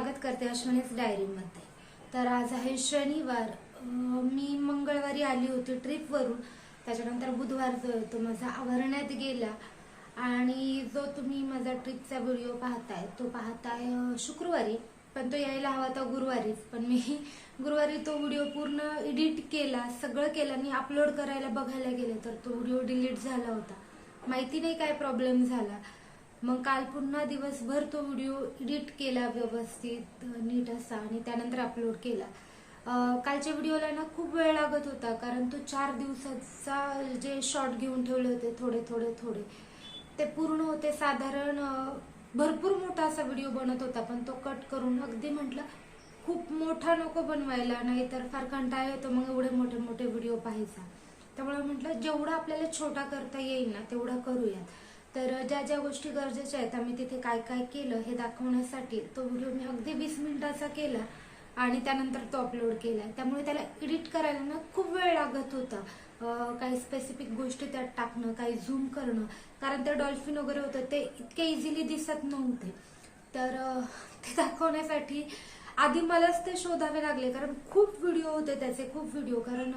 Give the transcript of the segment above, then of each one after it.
स्वागत करते अश्विनीच डायरीमध्ये तर आज आहे शनिवार. मी मंगळवारी आली होती ट्रिपवरून त्याच्यानंतर बुधवार जो तो माझा आवरण्यात गेला. आणि जो तुम्ही माझा ट्रिपचा व्हिडिओ पाहताय तो पाहताय शुक्रवारी. पण तो यायला हवा होता गुरुवारीच. पण मी गुरुवारी तो व्हिडिओ पूर्ण एडिट केला सगळं केलं. आणि अपलोड करायला बघायला गेले तर तो व्हिडिओ डिलीट झाला होता. माहिती नाही काय प्रॉब्लेम झाला. मग काल पुन्हा दिवसभर तो व्हिडिओ एडिट केला व्यवस्थित नीट असा आणि त्यानंतर अपलोड केला. कालच्या व्हिडिओला ना खूप वेळ लागत होता कारण तो चार दिवसाचा जे शॉर्ट घेऊन ठेवले होते थोडे थोडे थोडे ते पूर्ण होते. साधारण भरपूर मोठा असा व्हिडिओ बनत होता पण तो कट करून अगदी म्हटलं खूप मोठा नको बनवायला नाहीतर फार कंटाळा येतो मग एवढे मोठे मोठे व्हिडिओ पाहायचा. त्यामुळे म्हटलं जेवढा आपल्याला छोटा करता येईल ना तेवढा करूयात. तर ज्या ज्या गोष्टी गरजेच्या आहेत आम्ही तिथे काय काय केलं हे दाखवण्यासाठी तो व्हिडिओ मी अगदी वीस मिनिटाचा केला आणि त्यानंतर तो अपलोड केला. त्यामुळे त्याला एडिट करायला ना खूप वेळ लागत होता. काही स्पेसिफिक गोष्टी त्यात टाकणं काही झूम करणं. कारण ते डॉल्फिन वगैरे होतं ते इतके इझिली दिसत नव्हते. तर ते दाखवण्यासाठी आधी मलाच ते शोधावे लागले. कारण खूप व्हिडिओ होते त्याचे खूप व्हिडिओ कारण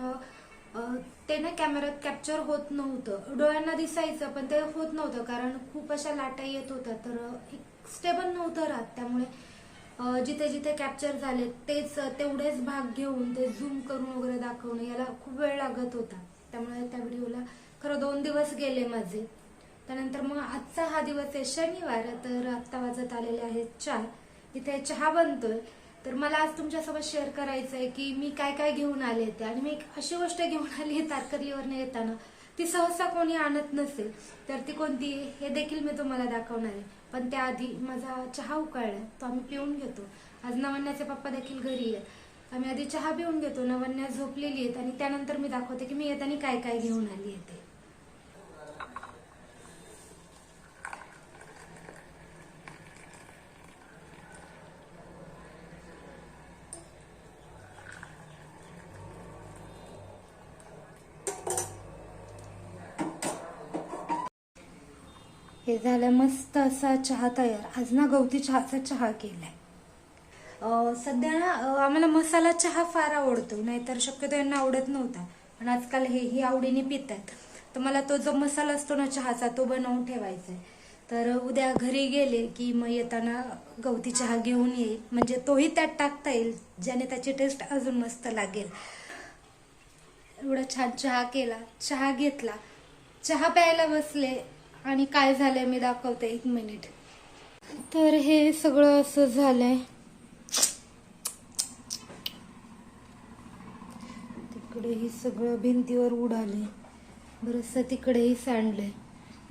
ते ना कॅमेऱ्यात कॅप्चर होत नव्हतं. डोळ्यांना दिसायचं पण ते होत नव्हतं कारण खूप अशा लाटा येत होत्या. तर एक स्टेबल नव्हतं राहत. त्यामुळे जिथे जिथे कॅप्चर झाले तेच तेवढेच भाग घेऊन ते झूम करून वगैरे दाखवणं याला खूप वेळ लागत होता. त्यामुळे त्या व्हिडिओला खरं दोन दिवस गेले माझे. त्यानंतर मग आजचा हा दिवस आहे शनिवार तर आत्ता वाजत आलेले आहेत चार. इथे चहा बनतोय. तर मला आज तुमच्यासोबत शेअर करायचं आहे की मी काय काय घेऊन आले होते आणि मी एक अशी गोष्ट घेऊन आली आहे तारकर्लीवरनं येताना. ती सहसा कोणी आणत नसेल तर ती कोणती आहे हे देखील मी तुम्हाला दाखवणार आहे. पण त्याआधी माझा चहा उकळलाय तो आम्ही पिऊन घेतो. आज नवन्याचे पप्पा देखील घरी आहेत. आम्ही आधी चहा पिऊन घेतो नवन्या झोपलेली आहेत. आणि त्यानंतर मी दाखवते की मी येताना काय काय घेऊन आली आहे ते. झाला मस्त असा चहा तयार. आज ना गवती चहाचा चहा केलाय. आहे सध्या ना आम्हाला मसाला चहा फार आवडतो. नाहीतर शक्यतो यांना आवडत नव्हता. पण आजकाल हे ही आवडीने पितात. तर मला तो जो मसाला असतो ना चहाचा तो बनवून ठेवायचा आहे तर उद्या घरी गेले की मग येताना गवती चहा घेऊन येईल. म्हणजे तोही त्यात टाकता येईल ज्याने त्याची टेस्ट अजून मस्त लागेल. एवढा छान चहा केला. चहा घेतला. चहा प्यायला बसले. आणि काय झालंय मी दाखवते एक मिनिट. तर हे सगळं असं झालंय. तिकडेही सगळं भिंतीवर उडाले. बरंचसं तिकडेही सांडलंय.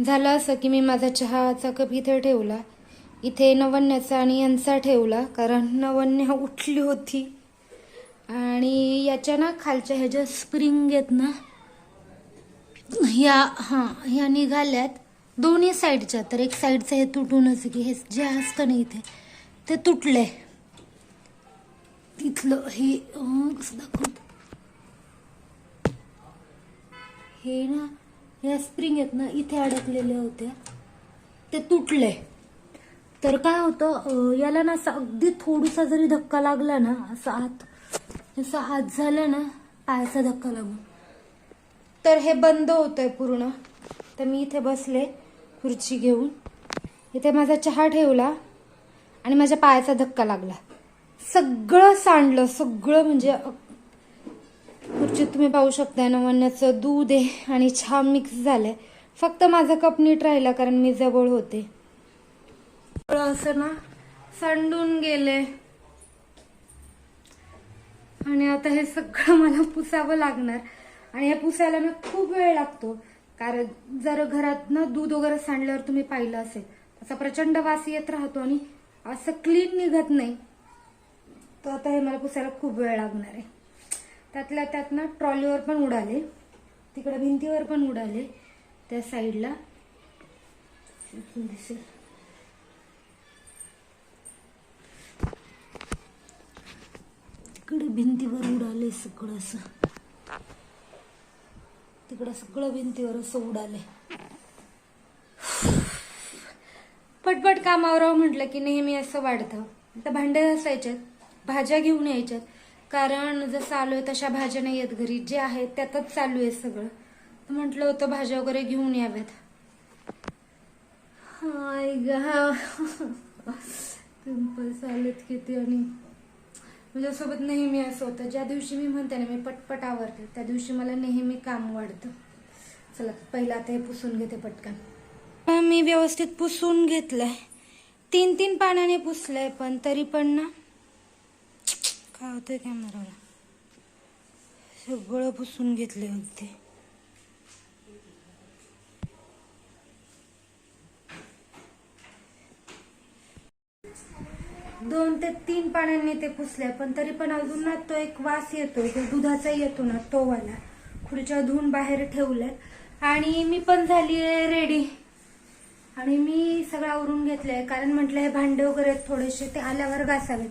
झालं असं की मी माझा चहाचा कप इथे ठेवला. इथे नवन्याचा आणि यांचा ठेवला कारण नवन्या उठली होती. आणि याच्या ना खालच्या ह्या ज्या स्प्रिंग आहेत ना ह्या हां ह्या निघाल्यात. दोन्ही साईडच्या तर एक साईडचं हे तुटूनच की हे जे असतं ना इथे ते तुटलंय. तिथलं हे कसं दाखवत हे ना ह्या स्प्रिंग आहेत ना इथे अडकलेल्या होत्या. ते तुटले तर काय होतं याला ना असं अगदी थोडासा जरी धक्का लागला ना असं आत असं हात झाला ना पायाचा धक्का लागून. तर हे बंद होतंय पूर्ण. तर मी इथे बसले. खुर्ची घेऊन इथे माझा चहा ठेवला आणि माझ्या पायाचा धक्का लागला. सगळं सांडलं सगळं म्हणजे खुर्चीत तुम्ही पाहू शकता नवन्याचं दूध आहे आणि चहा मिक्स झालंय. फक्त माझा कप नीट राहिला कारण मी जवळ होते. असं ना सांडून गेले. आणि आता हे सगळं मला पुसावं लागणार. आणि हे पुसायला ना खूप वेळ लागतो. कारण जर घरातनं दूध वगैरे सांडल्यावर तुम्ही पाहिलं असेल तसा प्रचंड वास येत राहतो आणि असं क्लीन निघत नाही. तर आता हे मला पुसायला खूप वेळ लागणार आहे. त्यातल्या त्यात ना ट्रॉलीवर पण उडाले. तिकडे भिंतीवर पण उडाले. त्या साईडला दिसेल तिकडे भिंतीवर उडाले सगळं असं. तिकडं सगळं भिंतीवर असं उडाले पण पटपट कामावर म्हटलं की नेहमी असं वाढतं. तर भांडे असायच्यात भाज्या घेऊन यायच्यात कारण जसं आलोय तशा भाज्या नाही आहेत घरी जे आहेत त्यातच चालू आहे सगळं. तर म्हटलं होतं भाज्या वगैरे घेऊन याव्यात हाय गा. पिंपल्स आलेत किती आणि माझ्यासोबत नेहमी असं होतं. ज्या दिवशी मी म्हणते ना मी पटपट आवरते त्या दिवशी मला नेहमी काम वाढतं. चला पहिला आता हे पुसून घेते पटकन. मी व्यवस्थित पुसून घेतलंय. तीन तीन पाण्याने पुसलंय पण तरी पण ना काय होतंय कॅमेराला सगळं पुसून घेतले होते दोन ते तीन पाण्याने ते पुसले पण तरी पण अजून ना तो एक वास येतो जो दुधाचा येतो ना तो वाला. खुर्च्या धुवून बाहेर ठेवलाय आणि मी पण झाली आहे रेडी आणि मी सगळं आवरून घेतलंय कारण म्हटलं हे भांडे वगैरे आहेत थोडेसे ते आल्यावर घासावेत.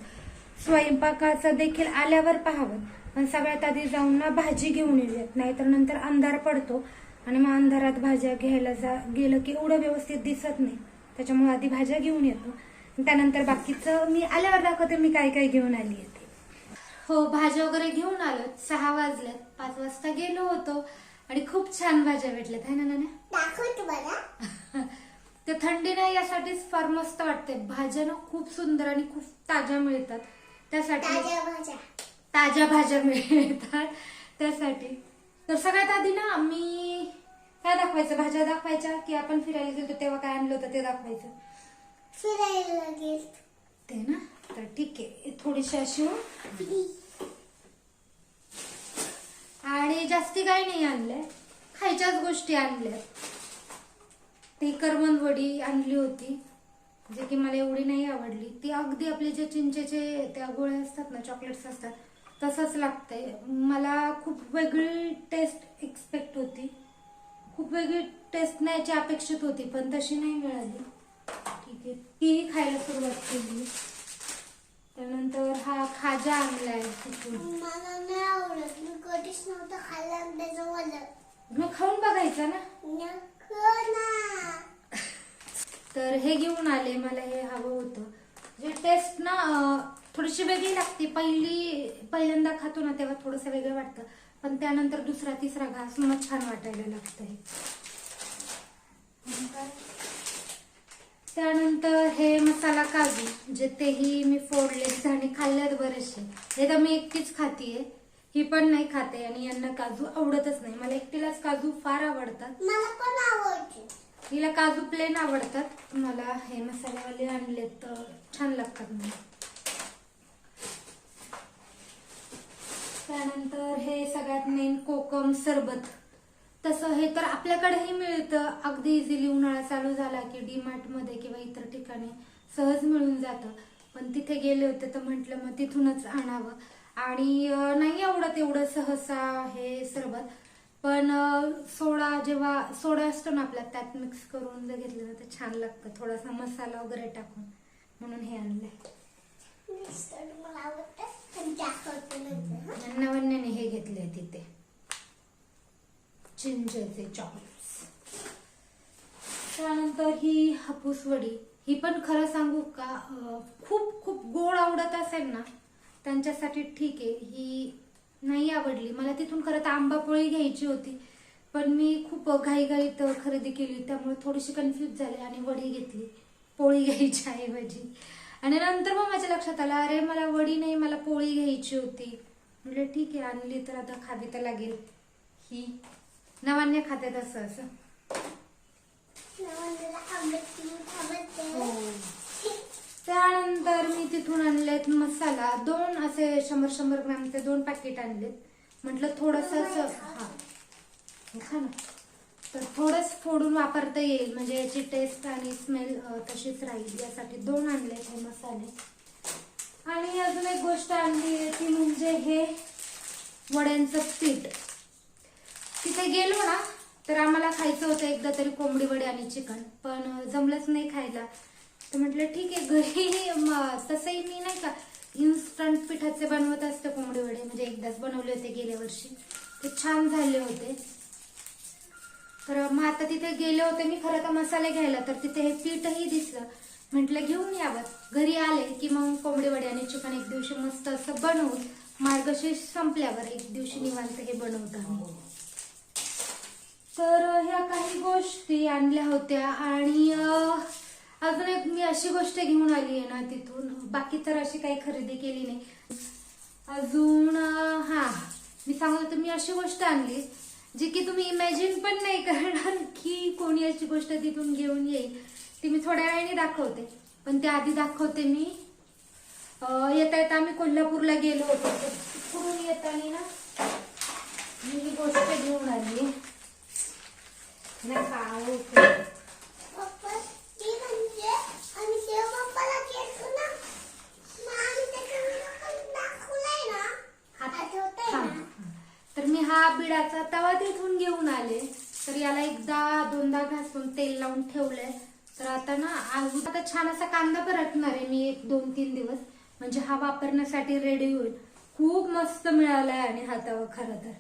स्वयंपाकाचं देखील आल्यावर पाहावं. पण सगळ्यात आधी जाऊन ना भाजी घेऊन येऊयात नाहीतर नंतर अंधार पडतो. आणि मग अंधारात भाज्या घ्यायला जा गेलं की एवढं व्यवस्थित दिसत नाही. त्याच्यामुळे आधी भाज्या घेऊन येतो. त्यानंतर बाकीचं मी आल्यावर दाखवते मी काय काय घेऊन आली आहे ते. हो भाज्या वगैरे घेऊन आलो. सहा वाजल्यात पाच वाजता गेलो होतो. आणि खूप छान भाज्या भेटल्यात. है ना नाना? ते थंडी नाही यासाठीच फार मस्त वाटते भाज्या ना खूप सुंदर आणि खूप ताज्या मिळतात. त्यासाठी ताज्या भाज्या. ताज्या भाज्या मिळतात. त्यासाठी. तर सगळ्यात आधी ना मी काय दाखवायचं? भाज्या दाखवायच्या की आपण फिरायला गेलो तेव्हा काय आणलं होतं ते दाखवायचं. फिरायला लागेल. ते ना? तर ठीक आहे. थोडीशी अशी आणि जास्ती काही नाही आणलंय. खायच्याच गोष्टी आणल्या. ती करवंदवडी आणली होती. जे की मला एवढी नाही आवडली. ती अगदी आपले जे चिंचेचे त्या गोळे असतात ना चॉकलेट्स असतात तसंच लागतंय. मला खूप वेगळी टेस्ट एक्सपेक्ट होती. खूप वेगळी टेस्ट न्यायची अपेक्षित होती पण तशी नाही मिळाली. आहे ती खायला सुरुवात केली. त्यानंतर हा खाजा आणलाय तिथून. मला नाही आवडत. मी कधीच नव्हतं खाल्लं आणि त्याचं मला मग खाऊन बघायचा ना. तर हे घेऊन आले. मला हे हवं होतं. जे टेस्ट ना थोडीशी वेगळी लागते. पहिली पहिल्यांदा खातो ना तेव्हा थोडंसं वेगळं वाटतं. पण त्यानंतर दुसरा तिसरा घास मग छान वाटायला लागतं हे त्यानंतर हे मसाला काजू जे तेही मी फोडलेत आणि खाल्लेत बरेचसे. हे तर मी एकटीच खातीये. ही पण नाही खाते आणि यांना काजू आवडतच नाही. मला एकटीलाच काजू फार आवडतात. मला पण आवडते. हिला काजू प्लेन आवडतात. मला हे मसाल्यावाले आणले तर छान लागतात मला. त्यानंतर हे सगळ्यात मेन कोकम सरबत. तसं हे तर आपल्याकडेही मिळतं. अगदी इझिली उन्हाळा चालू झाला की डी मार्टमध्ये किंवा इतर ठिकाणी सहज मिळून जातं. पण तिथे गेले होते तर म्हटलं मग तिथूनच आणावं. आणि नाही आवडत एवढं सहसा हे सरबत. पण सोडा जेव्हा सोडा असतो ना आपल्यात त्यात मिक्स करून जर घेतलं ना तर छान लागतं. थोडासा मसाला वगैरे टाकून म्हणून हे आणलंय. नंतर हं. नवन्याने हे घेतले तिथे. चिंचेचे चॉकलेट्स त्यानंतर ही हापूस वडी. ही पण खरं सांगू का खूप खूप गोड आवडत असेल ना त्यांच्यासाठी ठीक आहे. ही नाही आवडली. मला तिथून खरं तर आंबापोळी घ्यायची होती पण मी खूप घाईघाईत खरेदी केली त्यामुळे थोडीशी कन्फ्यूज झाले आणि वडी घेतली. पोळी घ्यायची ऐवजी आणि नंतर मग माझ्या लक्षात आलं अरे मला वडी नाही मला पोळी घ्यायची होती. म्हटलं ठीक आहे आणली तर आता खावी तर लागेल. ही. नवान्य खात्यात असं असं. हो. त्यानंतर मी तिथून आणलेत मसाला. दोन असे शंभर शंभर ग्रॅमचे दोन पॅकेट आणलेत म्हटलं थोडस असं हा. खा ना. तर थोडंच फोडून वापरता येईल. म्हणजे याची टेस्ट आणि स्मेल तशीच राहील. यासाठी दोन आणलेत हे मसाले. आणि अजून एक गोष्ट आणली आहे ती म्हणजे हे वड्यांचं पीठ. तिथे गेलो ना तर आम्हाला खायचं होतं एकदा तरी कोंबडी वडे आणि चिकन. पण जमलंच नाही खायला. तर म्हटलं ठीक आहे घरी तसंही मी नाही का इन्स्टंट पिठाचे बनवत असते कोंबडी वडे. म्हणजे एकदाच बनवले होते गेल्या वर्षी. ते छान झाले होते. तर मग आता तिथे गेले होते मी खरं तर मसाले घ्यायला. तर तिथे हे पीठही दिसलं. म्हटलं घेऊन यावं घरी आले की मग कोंबडी वडे आणि चिकन एक दिवशी मस्त असं बनवून मार्गशीर्ष संपल्यावर एक दिवशी निवांत हे बनवतो आम्ही. तर ह्या काही गोष्टी आणल्या होत्या आणि अजून एक मी अशी गोष्ट घेऊन आली आहे ना तिथून. बाकी तर अशी काही खरेदी केली नाही. अजून हा मी सांगत होते मी अशी गोष्ट आणली जी की तुम्ही इमॅजिन पण नाही करणार की कोणी अशी गोष्ट तिथून घेऊन येईल. ती मी थोड्या वेळाने दाखवते. पण त्याआधी दाखवते मी. येता येता आम्ही कोल्हापूरला गेलो होतो. तिकडून येताना ना मी ही गोष्ट घेऊन आली. तर मी हा बिडाचा तवा तिथून घेऊन आले. तर याला एकदा दोनदा घासून तेल लावून ठेवलंय. तर आता ना आज आता छान असा कांदा परतणार आहे मी एक दोन तीन दिवस. म्हणजे हा वापरण्यासाठी रेडी होईल. खूप मस्त मिळालाय आणि हा तवा खरं तर.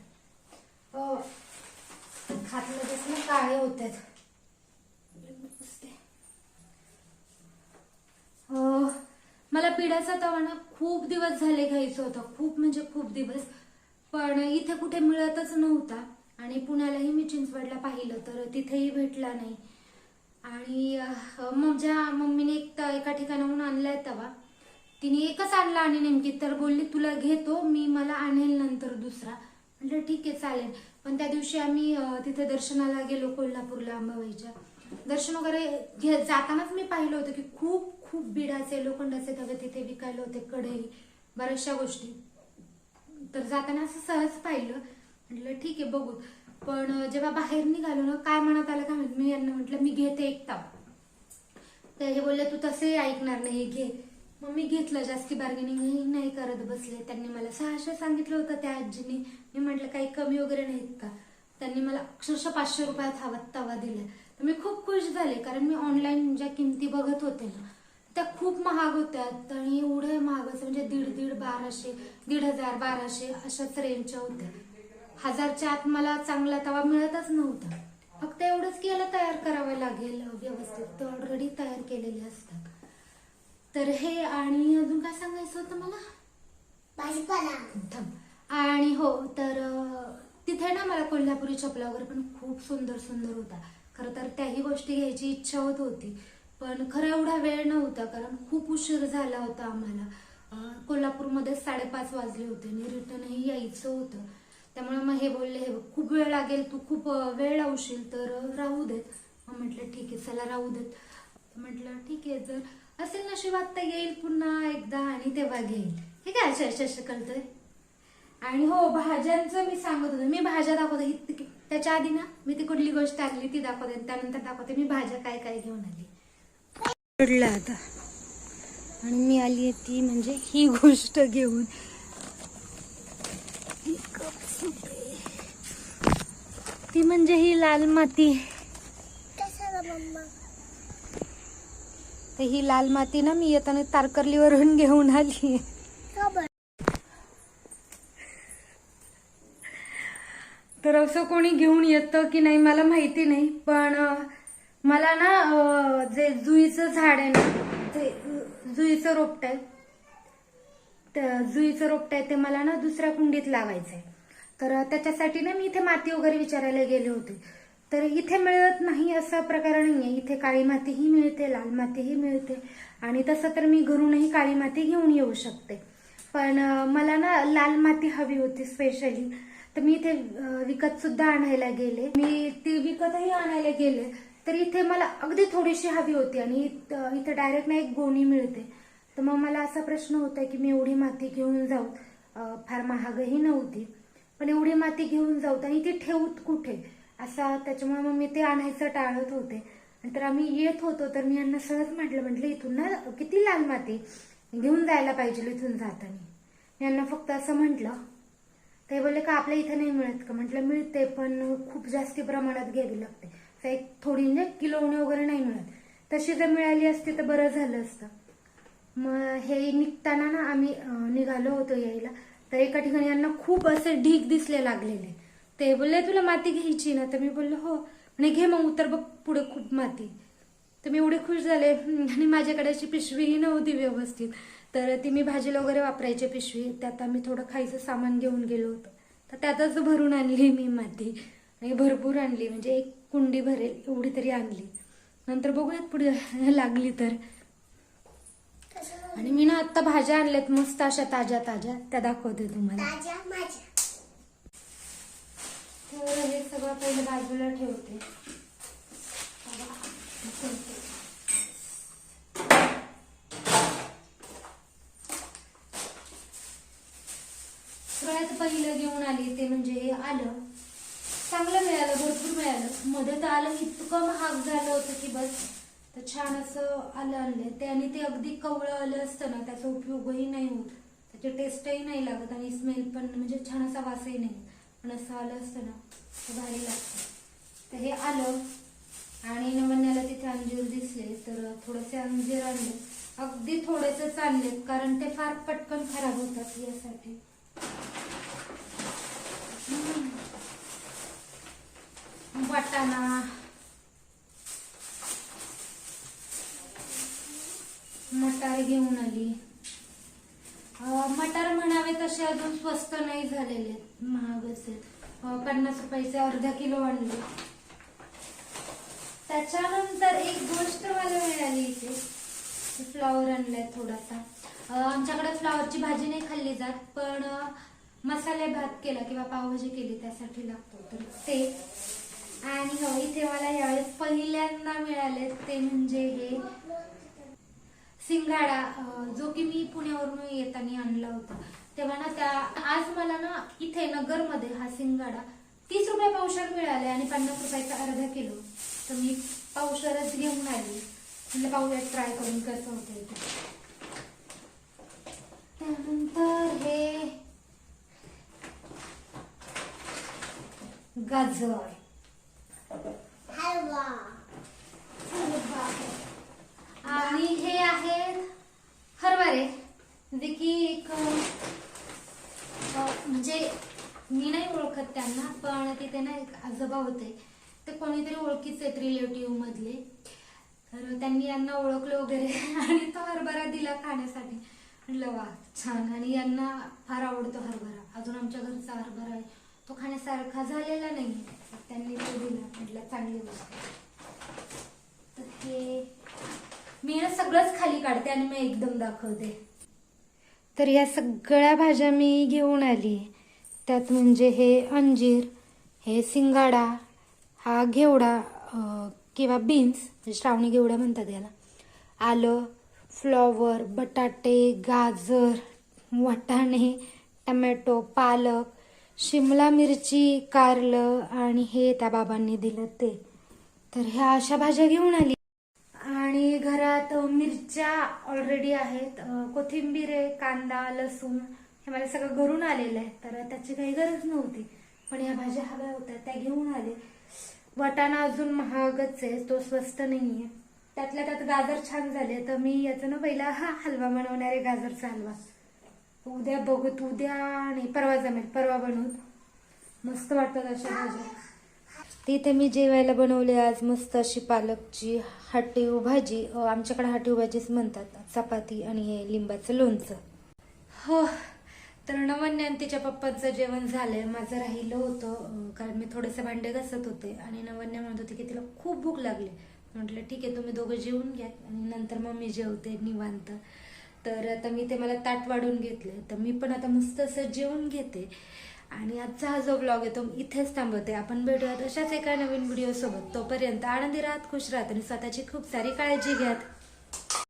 अं, लगेच ना काळे होतात मला पिढ्याचा तवा ना खूप दिवस झाले घ्यायचं होतं. खूप म्हणजे खूप दिवस. पण इथे कुठे मिळतच नव्हता. आणि पुण्यालाही मी चिंचवडला पाहिलं तर तिथेही भेटला नाही. आणि माझ्या मग ज्या मम्मीने एक एका ठिकाणाहून आणलाय तवा. तिने एकच आणला आणि नेमकी तर बोलली तुला घेतो मी मला आणेल नंतर दुसरा. म्हटलं ठीक आहे चालेल. पण त्या दिवशी आम्ही तिथे दर्शनाला गेलो कोल्हापूरला अंबाबाईच्या दर्शन वगैरे घे जातानाच मी पाहिलं होतं की खूप खूप बिडाचे लोखंडाचे तवे तिथे विकायला होते कढई बऱ्याचशा गोष्टी. तर जाताना असं सहज पाहिलं. म्हटलं ठीक आहे बघू. पण जेव्हा बाहेर निघालो ना काय म्हणत आलं का मी यांना म्हटलं मी घेते एक ताप तर हे बोलले तू तसे ऐकणार नाही घे. मग मी घेतलं जास्ती बार्गेनिंग नाही करत बसले. त्यांनी मला सहाशे सांगितलं होतं त्या आजीने. मी म्हटलं काही कमी वगैरे नाहीत का? त्यांनी मला अक्षरशः पाचशे रुपयात हवा तवा दिला. तर मी खूप खुश झाले कारण मी ऑनलाईन ज्या किमती बघत होते ना त्या खूप महाग होत्या. आणि एवढे महाग असं म्हणजे दीड दीड बाराशे दीड हजार बाराशे अशाच रेंजच्या होत्या. हजारच्या आत मला चांगला तवा मिळतच नव्हता. फक्त एवढंच की याला तयार करावं लागेल व्यवस्थित ते ऑलरेडी तयार केलेले असतात. तर हे आणि अजून काय सांगायचं होतं मला? भाजीपाला. आणि हो तर तिथे ना मला कोल्हापुरी चपला वगैरे पण खूप सुंदर सुंदर होता. खरं तर त्याही गोष्टी घ्यायची इच्छा होत होती. पण खरं एवढा वेळ नव्हता कारण खूप उशीर झाला होता आम्हाला. कोल्हापूरमध्ये साडेपाच वाजले होते आणि रिटर्नही यायचं होतं. त्यामुळे मग हे बोलले हे खूप वेळ लागेल तू खूप वेळ लावशील तर राहू देत. मग म्हटलं ठीक आहे चला राहू देत. म्हटलं ठीक आहे जर असेल नशिबात तर येईल पुन्हा एकदा आणि तेव्हा घेईल. हे काय अशा अशा कळतंय आणि हो भाज्यांचं मी सांगत होते. मी भाज्या दाखवते. त्याच्या आधी ना मी ती कुठली गोष्ट आणली ती दाखवते त्यानंतर दाखवते मी भाज्या काय काय घेऊन आली. आता. आणि मी आली आहे ती म्हणजे ही गोष्ट घेऊन. ही. ती म्हणजे ही लाल माती. तर ही लाल माती ना मी येताना तारकर्लीवरून घेऊन आली. तर असं कोणी घेऊन येतं की नाही मला माहिती नाही पण मला ना जे जुईचं झाड आहे ना ते जुईचं रोपट आहे. जुईचं रोपट आहे ते मला ना दुसऱ्या कुंडीत लावायचं आहे तर त्याच्यासाठी ना मी इथे माती वगैरे विचारायला गेले होते. तर इथे मिळत नाही असा प्रकार नाही आहे इथे काळी मातीही मिळते लाल मातीही मिळते. आणि तसं तर मी घरूनही काळी माती घेऊन येऊ शकते. पण मला ना लाल माती हवी होती स्पेशली तर मी इथे विकतसुद्धा विकत सुद्धा आणायला गेले. मी ती विकतही आणायला गेले. तर इथे मला अगदी थोडीशी हवी होती आणि इथे डायरेक्ट ना एक गोणी मिळते. तर मग मला असा प्रश्न होता की मी एवढी माती घेऊन जाऊ. फार महागही नव्हती. पण एवढी माती घेऊन जाऊ आणि ती ठेवूत कुठे? असा त्याच्यामुळे मग मी ते आणायचं टाळत होते. नंतर आम्ही येत होतो तर मी यांना सहज म्हटलं म्हटलं इथून ना किती लाल माती घेऊन जायला पाहिजे इथून जाताना. यांना फक्त असं म्हटलं. ते बोलले का आपल्या इथे नाही मिळत का? म्हटलं मिळते पण खूप जास्ती प्रमाणात घ्यावी लागते. तर एक थोडी म्हणजे किलोने वगैरे नाही मिळत. तशी जर मिळाली असती तर बरं झालं असतं. मग हे निघताना ना आम्ही निघालो होतो यायला. तर एका ठिकाणी यांना खूप असे ढीग दिसले लागलेले. ते बोलले तुला माती घ्यायची ना. तर मी बोललो हो. म्हणे घे मग उतर बघ पुढे खूप माती. तर मी एवढे खुश झाले. आणि माझ्याकडे अशी पिशवीही नव्हती व्यवस्थित. तर ती मी भाजीला वगैरे वापरायची पिशवी. त्यात आम्ही थोडं खायचं सामान घेऊन गेलो होतो. तर त्यातच भरून आणली मी माती. आणि भरपूर आणली. म्हणजे एक कुंडी भरेल एवढी तरी आणली. नंतर बघूयात पुढे लागली तर. आणि मी ना आत्ता भाज्या आणल्यात मस्त अशा ताज्या ताज्या त्या दाखवते तुम्हाला. तर हे सगळं पहिले बाजूला ठेवते. सगळ्यात पहिलं घेऊन आली ते म्हणजे हे आलं. चांगलं मिळालं भरपूर मिळालं. मध्ये तर आलं इतकं महाग झालं होतं की बस. तर छान असं आलं आणलं ते आणि ते अगदी कवळं आलं असतं ना त्याचा उपयोगही नाही होत. त्याची टेस्टही नाही लागत आणि स्मेल पण म्हणजे छान असा वासही नाही पण असं आलं असतं ना तर भारी लागतं. तर हे आलं आणि नवन्याला तिथे अंजीर दिसले तर थोडेसे अंजीर आणले. अगदी थोडेसेच आणले कारण ते फार पटकन खराब होतात यासाठी. वाटाणा. मटार घेऊन आली. मटार म्हणावे तसे अजून स्वस्त नाही झालेले आहेत, महागच. आहेत पन्नास रुपयाचे अर्धा किलो आणले. त्याच्यानंतर एक गोष्ट मला मिळाली इथे. फ्लॉवर आणलाय थोडासा. आमच्याकडे फ्लॉवरची भाजी नाही खाल्ली जात पण मसाले भात केला किंवा पावभाजी केली त्यासाठी लागतो. तर ते. आणि इथे मला यावेळेस पहिल्यांदा मिळाले ते म्हणजे हे सिंगाडा जो की मी पुण्यावरून येताना आणला होता. तेव्हा ना त्या आज मला ना इथे नगरमध्ये हा सिंगाडा तीस रुपये पावशर मिळाले आणि पन्नास रुपयाचा अर्धा किलो. तर मी पावशरच घेऊन आली. म्हणजे पाहूया ट्राय करून कसं होतं त्यानंतर हे गाजर. हलवा. आणि हे आहेत हरभरे. जे की एक म्हणजे मी नाही ओळखत त्यांना पण तिथे ना एक आजोबा होते. ते कोणीतरी ओळखीचे आहेत रिलेटिव्ह मधले. तर त्यांनी यांना ओळखलं वगैरे. आणि तो हरभरा दिला खाण्यासाठी. म्हटलं वा छान. आणि यांना फार आवडतो हरभरा. अजून आमच्या घरचा हरभरा आहे. तो खाण्यासारखा झालेला नाही. त्यांनी तो दिला. म्हटलं चांगली गोष्ट तर हे मी ना सगळंच खाली काढते आणि मी एकदम दाखवते. तर या सगळ्या भाज्या मी घेऊन आली. त्यात म्हणजे हे अंजीर हे सिंगाडा हा घेवडा किंवा बीन्स म्हणजे श्रावणी घेवडा म्हणतात याला. आलं फ्लॉवर बटाटे गाजर वाटाणे टमॅटो पालक शिमला मिरची कारलं आणि हे त्या बाबांनी दिलं ते. तर ह्या अशा भाज्या घेऊन आली. आणि घरात मिरच्या ऑलरेडी आहेत कोथिंबीर आहे कांदा लसूण हे मला सगळं घरून आलेलं आहे. तर त्याची काही गरज नव्हती. पण या भाज्या हव्या होत्या त्या घेऊन आले. वाटाणा अजून महागच आहे तो स्वस्त नाही आहे त्यातल्या त्यात गाजर छान झाले. तर मी याचा ना पहिला हा हलवा बनवणार आहे गाजरचा हलवा. उद्या बघत उद्या आणि परवा जमेल परवा बनवून मस्त वाटतात अशा भाज्या. तिथे मी जेवायला बनवले आज मस्त अशी पालकची हाटीव भाजी आमच्याकडे हाटीव भाजीच म्हणतात चपाती आणि हे लिंबाचं लोणचं. हो तर नवन्या आणि तिच्या पप्पाचं जेवण झालंय. माझं राहिलं होतं कारण मी थोडेसे भांडे घसत होते आणि नवन्या म्हणत होती की तिला खूप भूक लागली. म्हटलं ठीक आहे तुम्ही दोघं जेवून घ्या. आणि नंतर मग मी जेवते निवांत. तर आता मी ते मला ताट वाढून घेतले तर मी पण आता मस्त असं जेवून घेते. आणि आजचा हा जो ब्लॉग आहे तो इथेच थांबवते. आपण भेटूयात अशाच एका नवीन व्हिडिओसोबत तोपर्यंत आनंदी राहत खुश राहत आणि स्वतःची खूप सारी काळजी घ्यात